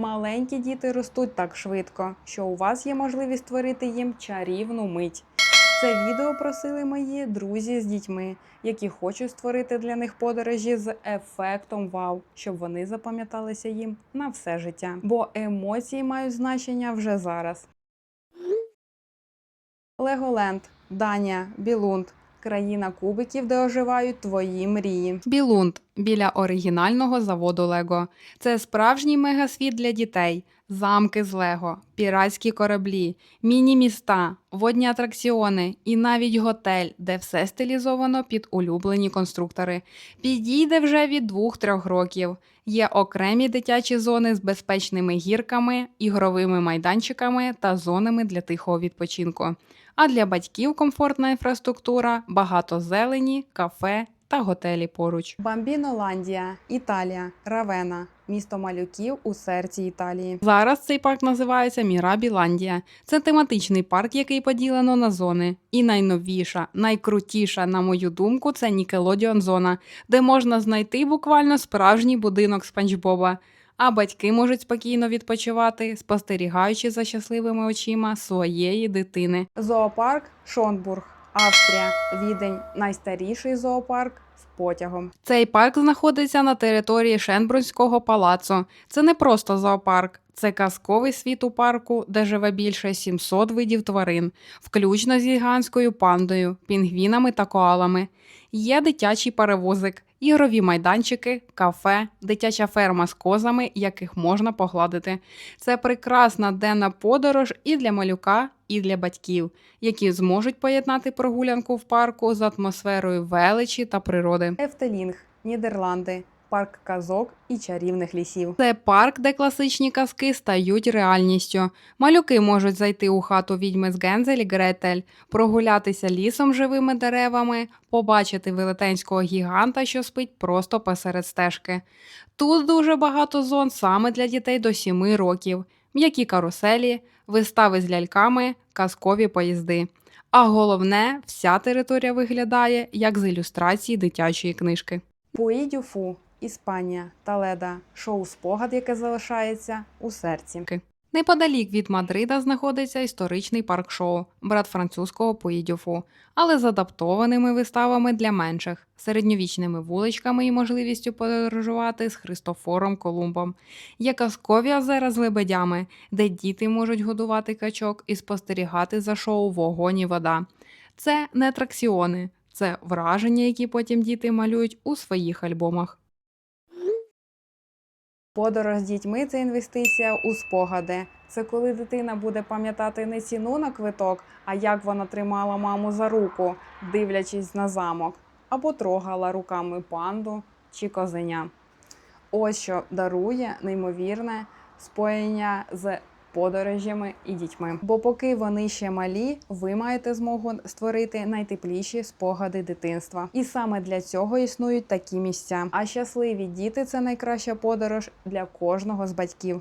Маленькі діти ростуть так швидко, що у вас є можливість створити їм чарівну мить. Це відео просили мої друзі з дітьми, які хочуть створити для них подорожі з ефектом вау, щоб вони запам'яталися їм на все життя. Бо емоції мають значення вже зараз. Леголенд, Данія, Білунд. Країна кубиків, де оживають твої мрії. Білунд біля оригінального заводу Лего. Це справжній мегасвіт для дітей. Замки з Лего, піратські кораблі, міні-міста, водні атракціони і навіть готель, де все стилізовано під улюблені конструктори. Підійде вже від 2-3 років. Є окремі дитячі зони з безпечними гірками, ігровими майданчиками та зонами для тихого відпочинку. А для батьків комфортна інфраструктура, багато зелені, кафе та готелі поруч. Бамбіноландія, Італія, Равена, місто малюків у серці Італії. Зараз цей парк називається Мірабіландія. Це тематичний парк, який поділено на зони. І найновіша, найкрутіша, на мою думку, це Нікелодіон зона, де можна знайти буквально справжній будинок Спанч Боба. А батьки можуть спокійно відпочивати, спостерігаючи за щасливими очима своєї дитини. Зоопарк Шонбург, Австрія, Відень найстаріший зоопарк з потягом. Цей парк знаходиться на території Шенбрунського палацу. Це не просто зоопарк, це казковий світ у парку, де живе більше 700 видів тварин, включно з гігантською пандою, пінгвінами та коалами. Є дитячий перевозик, ігрові майданчики, кафе, дитяча ферма з козами, яких можна погладити. Це прекрасна денна подорож і для малюка, і для батьків, які зможуть поєднати прогулянку в парку з атмосферою величі та природи. Ефтелінг, Нідерланди. Парк казок і чарівних лісів. Це парк, де класичні казки стають реальністю. Малюки можуть зайти у хату відьми з Гензель і Гретель, прогулятися лісом живими деревами, побачити велетенського гіганта, що спить просто посеред стежки. Тут дуже багато зон саме для дітей до 7 років, м'які каруселі, вистави з ляльками, казкові поїзди. А головне, вся територія виглядає як з ілюстрації дитячої книжки. Пуїдюфу, Іспанія, Таледа, шоу спогад, яке залишається у серці. Неподалік від Мадрида знаходиться історичний парк шоу, брат французького Пуїдюфу, але з адаптованими виставами для менших, середньовічними вуличками і можливістю подорожувати з Христофором Колумбом. Є казкові озера з лебедями, де діти можуть годувати качок і спостерігати за шоу Вогонь і вода. Це не атракціони, це враження, які потім діти малюють у своїх альбомах. Подорож з дітьми це інвестиція у спогади. Це коли дитина буде пам'ятати не ціну на квиток, а як вона тримала маму за руку, дивлячись на замок, або трогала руками панду чи козеня. Ось що дарує неймовірне споєння з подорожями і дітьми. Бо поки вони ще малі, ви маєте змогу створити найтепліші спогади дитинства. І саме для цього існують такі місця. А щасливі діти це найкраща подорож для кожного з батьків.